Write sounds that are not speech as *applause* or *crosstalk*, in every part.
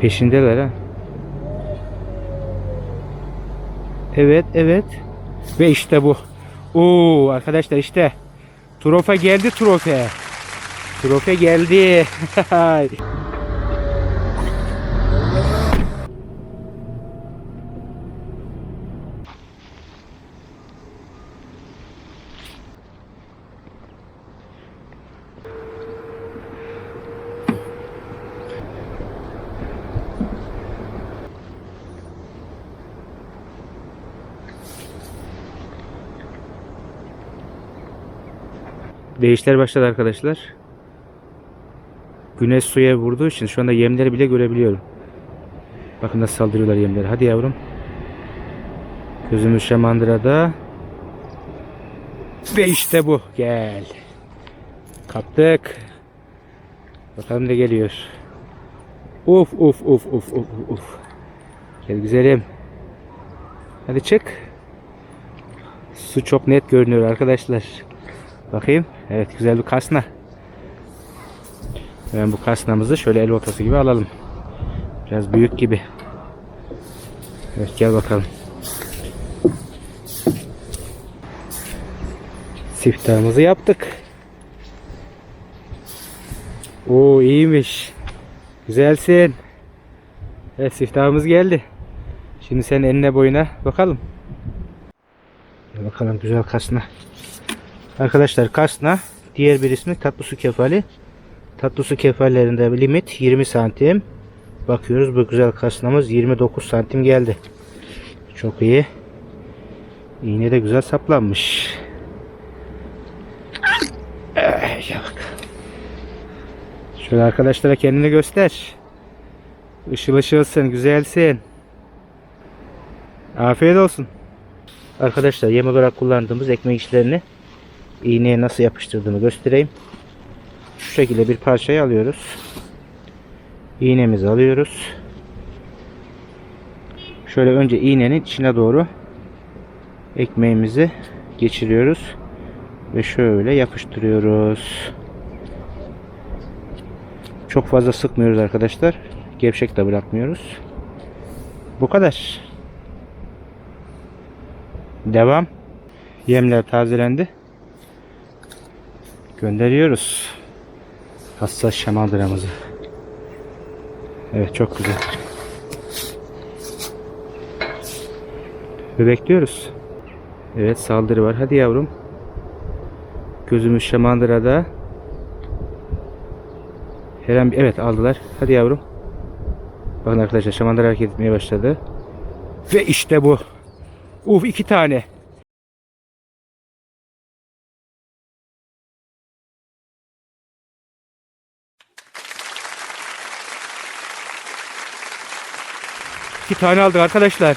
Peşindeler ha. Evet, evet. Ve işte bu. Oo arkadaşlar işte. Trofe geldi trofe. Trofe geldi. *laughs* Değişler başladı arkadaşlar. Güneş suya vurduğu için şu anda yemleri bile görebiliyorum. Bakın nasıl saldırıyorlar yemleri. Hadi yavrum. Gözümüz şamandırada. Ve işte bu. Gel. Kaptık. Bakalım ne geliyor. Uf uf uf uf uf uf. Gel güzelim. Hadi çık. Su çok net görünüyor arkadaşlar. Bakayım. Evet güzel bir kasna. Hemen bu kasnamızı şöyle el ortası gibi alalım. Biraz büyük gibi. Evet gel bakalım. Siftahımızı yaptık. Oo iyiymiş. Güzelsin. Evet siftahımız geldi. Şimdi sen eline boyuna bakalım. Gel bakalım güzel kasna. Arkadaşlar kasna diğer bir ismi tatlı su kefali. Tatlı su kefallerinde limit 20 santim. Bakıyoruz bu güzel kasnamız 29 santim geldi. Çok iyi. İğne de güzel saplanmış. Eh. Şöyle arkadaşlara kendini göster. Işıl ışılsın, güzelsin. Afiyet olsun. Arkadaşlar yem olarak kullandığımız ekmek işlerini iğneye nasıl yapıştırdığımı göstereyim. Şu şekilde bir parçayı alıyoruz. İğnemizi alıyoruz. Şöyle önce iğnenin içine doğru ekmeğimizi geçiriyoruz ve şöyle yapıştırıyoruz. Çok fazla sıkmıyoruz arkadaşlar. Gevşek de bırakmıyoruz. Bu kadar. Devam. Yemler tazelendi gönderiyoruz. Hassas şamandıramızı. Evet çok güzel. Ve bekliyoruz. Evet saldırı var. Hadi yavrum. Gözümüz şamandırada. Her an evet aldılar. Hadi yavrum. Bakın arkadaşlar şamandıra hareket etmeye başladı. Ve işte bu. Uf iki tane. Tane aldık arkadaşlar.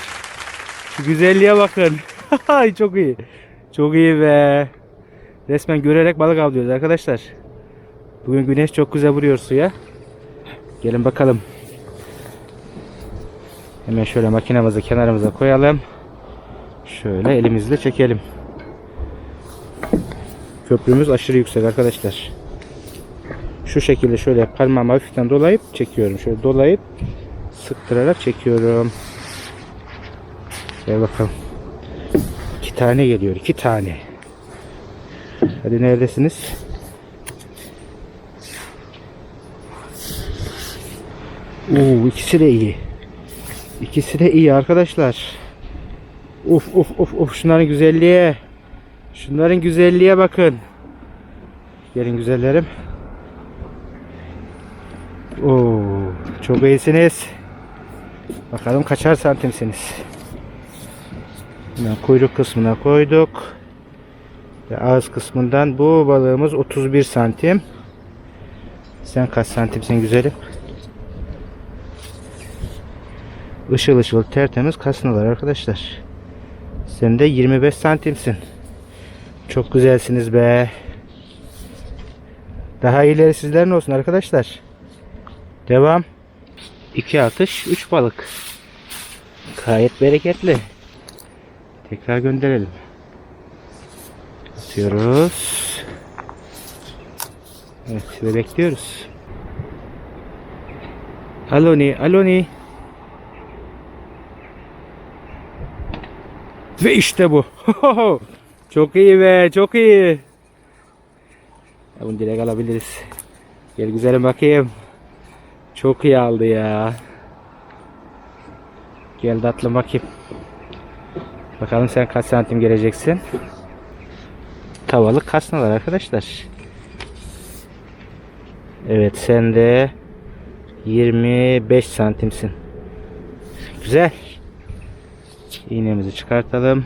Şu güzelliğe bakın. *laughs* Çok iyi. Çok iyi be. Resmen görerek balık avlıyoruz arkadaşlar. Bugün güneş çok güzel vuruyor suya. Gelin bakalım. Hemen şöyle makinamızı kenarımıza koyalım. Şöyle elimizle çekelim. Köprümüz aşırı yüksek arkadaşlar. Şu şekilde şöyle parmağımı hafiften dolayıp çekiyorum. Şöyle dolayıp sıktırarak çekiyorum. Gel bakalım. İki tane geliyor. iki tane. Hadi neredesiniz? Oo, ikisi de iyi. İkisi de iyi arkadaşlar. Uf uf uf uf şunların güzelliğe. Şunların güzelliğe bakın. Gelin güzellerim. Oo, çok iyisiniz. Bakalım kaçar santimsiniz. Hemen kuyruk kısmına koyduk. Ve ağız kısmından bu balığımız 31 santim. Sen kaç santimsin güzelim? Işıl ışıl tertemiz kasnalar arkadaşlar. Sen de 25 santimsin. Çok güzelsiniz be. Daha iyileri sizlerin olsun arkadaşlar. Devam. 2 atış 3 balık. Gayet bereketli. Tekrar gönderelim. Atıyoruz. Evet ve bekliyoruz. Aloni, Aloni. Ve işte bu. *laughs* çok iyi be, çok iyi. Bunu direkt alabiliriz. Gel güzelim bakayım. Çok iyi aldı ya. Gel tatlı bakayım. Bakalım sen kaç santim geleceksin. Tavalık kasnalar arkadaşlar. Evet sen de 25 santimsin. Güzel. İğnemizi çıkartalım.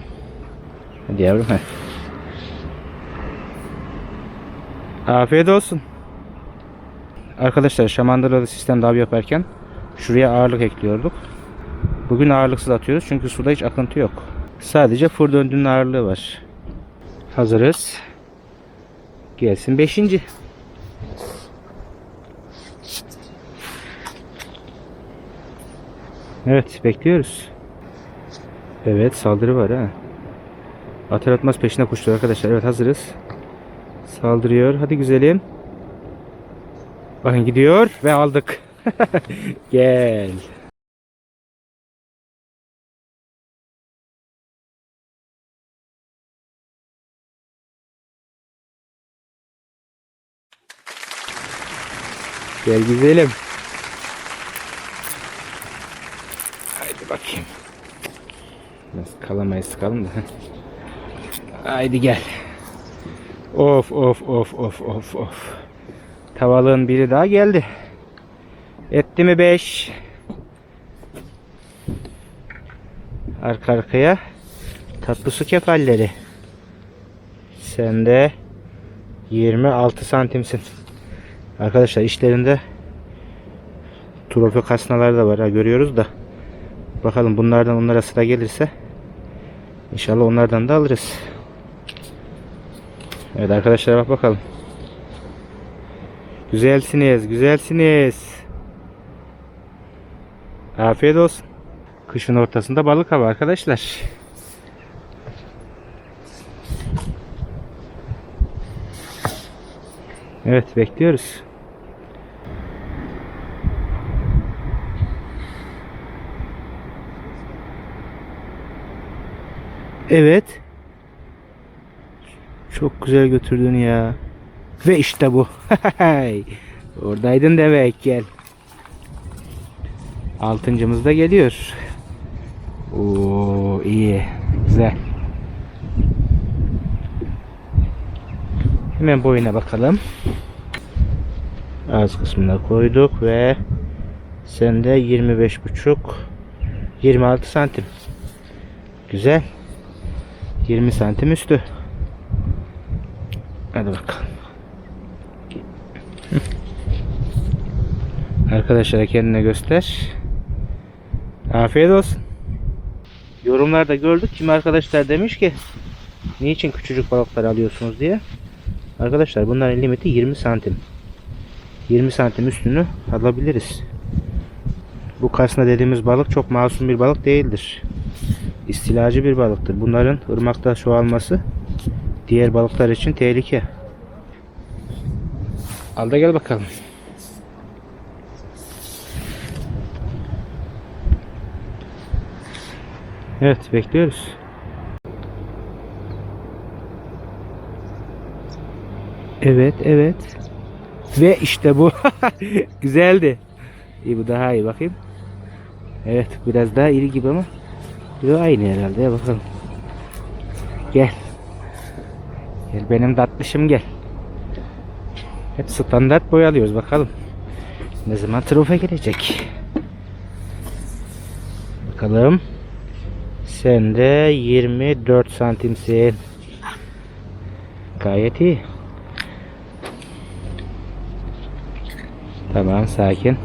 Hadi yavrum. Afiyet olsun. Arkadaşlar şamandıralı sistem daha yaparken şuraya ağırlık ekliyorduk. Bugün ağırlıksız atıyoruz çünkü suda hiç akıntı yok. Sadece fır döndüğünün ağırlığı var. Hazırız. Gelsin beşinci. Evet bekliyoruz. Evet saldırı var ha. Atar atmaz peşine koştu arkadaşlar. Evet hazırız. Saldırıyor. Hadi güzelim. Bakın gidiyor ve aldık. *laughs* Gel. Gel güzelim. Haydi bakayım. Biraz kalamayı sıkalım da. Haydi gel. Of of of of of of. Tavalığın biri daha geldi. Etti mi 5? Arka arkaya tatlı su kefalleri. Sen de 26 santimsin. Arkadaşlar işlerinde trofe kasnalar da var ha görüyoruz da. Bakalım bunlardan onlara sıra gelirse inşallah onlardan da alırız. Evet arkadaşlar bak bakalım. Güzelsiniz, güzelsiniz. Afiyet olsun. Kışın ortasında balık hava arkadaşlar. Evet bekliyoruz. Evet. Çok güzel götürdün ya. Ve işte bu. *laughs* Oradaydın demek gel. Altıncımız da geliyor. Oo iyi. Güzel. Hemen boyuna bakalım. Ağız kısmına koyduk ve sende 25 buçuk 26 santim. Güzel. 20 santim üstü. Hadi bakalım. Arkadaşlara kendine göster. Afiyet olsun. Yorumlarda gördük. Kim arkadaşlar demiş ki niçin küçücük balıklar alıyorsunuz diye. Arkadaşlar bunların limiti 20 santim. 20 santim üstünü alabiliriz. Bu kasna dediğimiz balık çok masum bir balık değildir. İstilacı bir balıktır. Bunların ırmakta çoğalması diğer balıklar için tehlike. Al da gel bakalım. Evet bekliyoruz. Evet evet. Ve işte bu. *laughs* Güzeldi. İyi bu daha iyi bakayım. Evet biraz daha iri gibi ama. Yo aynı herhalde ya bakalım. Gel. Gel benim tatlışım gel. Hep standart boy alıyoruz bakalım. Ne zaman trofe gelecek. Bakalım. Sen de 24 santimsin. Gayet iyi. Tamam sakin.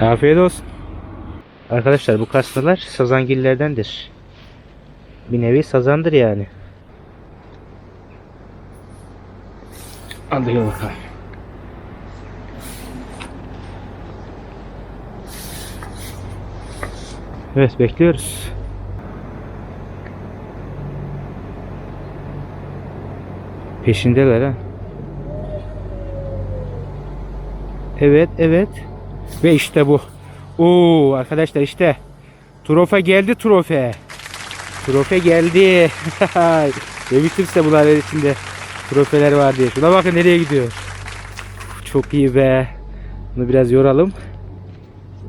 Afiyet olsun. Arkadaşlar bu kasnalar sazangillerdendir. Bir nevi sazandır yani. Hadi gel bakalım. Evet bekliyoruz. Peşindeler ha. Evet, evet. Ve işte bu. Oo arkadaşlar işte. Trofe geldi trofe. Trofe geldi. *laughs* Demiştim size bunlar içinde trofeler var diye. Şuna bakın nereye gidiyor. Çok iyi be. Bunu biraz yoralım.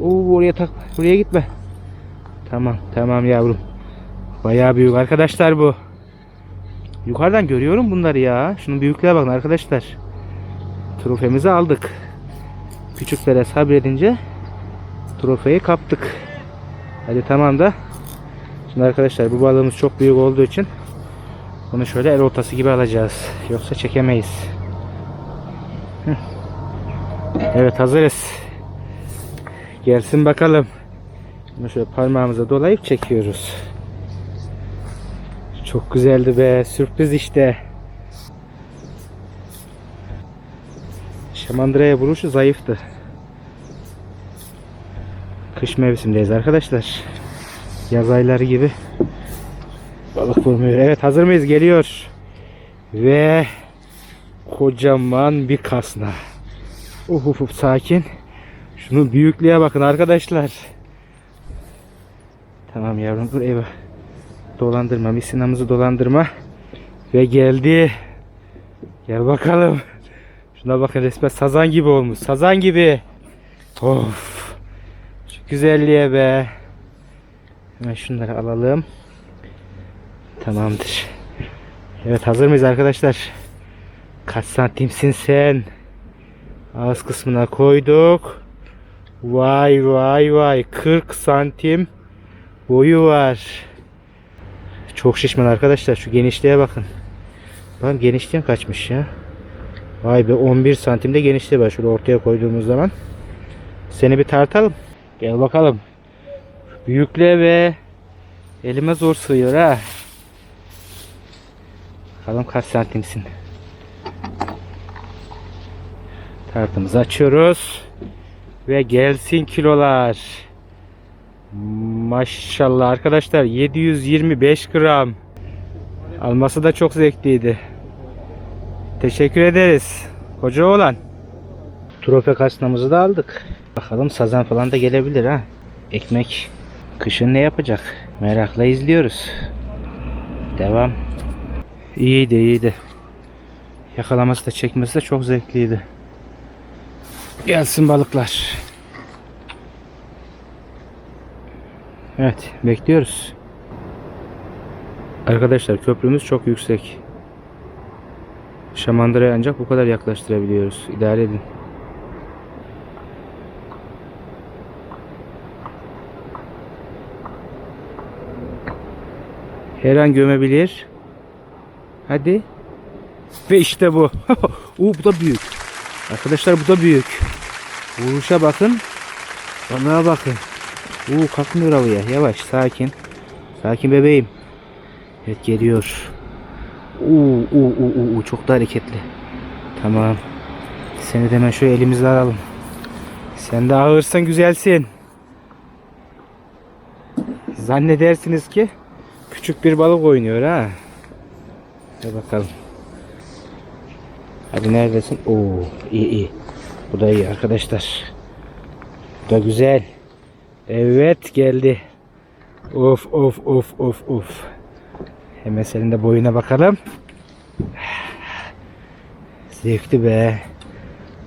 Oo oraya tak. Buraya gitme. Tamam tamam yavrum. Bayağı büyük arkadaşlar bu. Yukarıdan görüyorum bunları ya. Şunun büyüklüğe bakın arkadaşlar. Trofemizi aldık. Küçüklere sabredince trofeyi kaptık. Hadi tamam da. Şimdi arkadaşlar bu balığımız çok büyük olduğu için bunu şöyle el ortası gibi alacağız. Yoksa çekemeyiz. Evet hazırız. Gelsin bakalım. Bunu şöyle parmağımıza dolayıp çekiyoruz. Çok güzeldi be. Sürpriz işte. Şamandıra'ya vuruşu zayıftı. Kış mevsimindeyiz arkadaşlar. Yaz ayları gibi balık vurmuyor. Evet hazır mıyız? Geliyor. Ve kocaman bir kasna. Uf uf uf sakin. Şunun büyüklüğe bakın arkadaşlar. Tamam yavrum dur eyvah. Dolandırma misinamızı dolandırma. Ve geldi. Gel bakalım. Şuna bakın resmen sazan gibi olmuş. Sazan gibi. Of. Şu güzelliğe be. Hemen şunları alalım. Tamamdır. Evet hazır mıyız arkadaşlar? Kaç santimsin sen? Ağız kısmına koyduk. Vay vay vay 40 santim boyu var. Çok şişman arkadaşlar şu genişliğe bakın. Bakın genişliğin kaçmış ya. Vay be 11 santimde genişliği var şöyle ortaya koyduğumuz zaman. Seni bir tartalım. Gel bakalım. Büyüklüğe ve elime zor sığıyor ha. Bakalım kaç santimsin. Tartımızı açıyoruz. Ve gelsin kilolar. Maşallah arkadaşlar 725 gram. Alması da çok zevkliydi. Teşekkür ederiz. Koca oğlan. Trofe kasnamızı da aldık. Bakalım sazan falan da gelebilir ha. Ekmek kışın ne yapacak? Merakla izliyoruz. Devam. İyiydi iyiydi. Yakalaması da çekmesi de çok zevkliydi. Gelsin balıklar. Evet bekliyoruz. Arkadaşlar köprümüz çok yüksek. Şamandıra'ya ancak bu kadar yaklaştırabiliyoruz. İdare edin. Her an gömebilir. Hadi. Ve işte bu. *laughs* Oo, bu da büyük. Arkadaşlar bu da büyük. Vuruşa bakın. Balığa bakın. Oo, kalkmıyor havaya. Yavaş sakin. Sakin bebeğim. Evet geliyor. Oo, oo, oo, çok da hareketli. Tamam. Seni de hemen şöyle elimizle alalım. Sen de ağırsın güzelsin. Zannedersiniz ki küçük bir balık oynuyor ha. Hadi bakalım. Hadi neredesin? Oo, iyi iyi. Bu da iyi arkadaşlar. Bu da güzel. Evet geldi. Of of of of of. Hemen senin de boyuna bakalım. Zevkli be.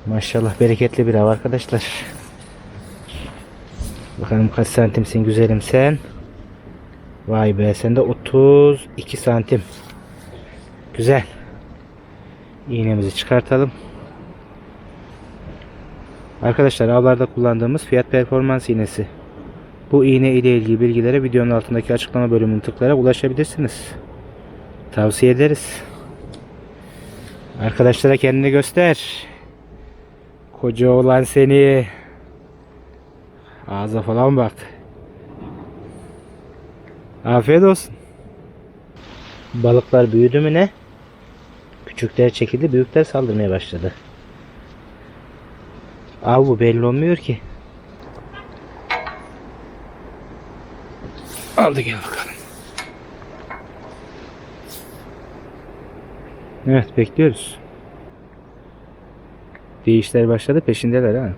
Maşallah bereketli bir av arkadaşlar. Bakalım kaç santimsin güzelim sen. Vay be sen de 32 santim. Güzel. İğnemizi çıkartalım. Arkadaşlar avlarda kullandığımız fiyat performans iğnesi. Bu iğne ile ilgili bilgilere videonun altındaki açıklama bölümünü tıklayarak ulaşabilirsiniz. Tavsiye ederiz. Arkadaşlara kendini göster. Koca olan seni. Ağza falan bak. Afiyet olsun. Balıklar büyüdü mü ne? Küçükler çekildi, büyükler saldırmaya başladı. Av bu belli olmuyor ki. Aldı gel bakalım. Evet bekliyoruz. Değişler başladı peşindeler ha.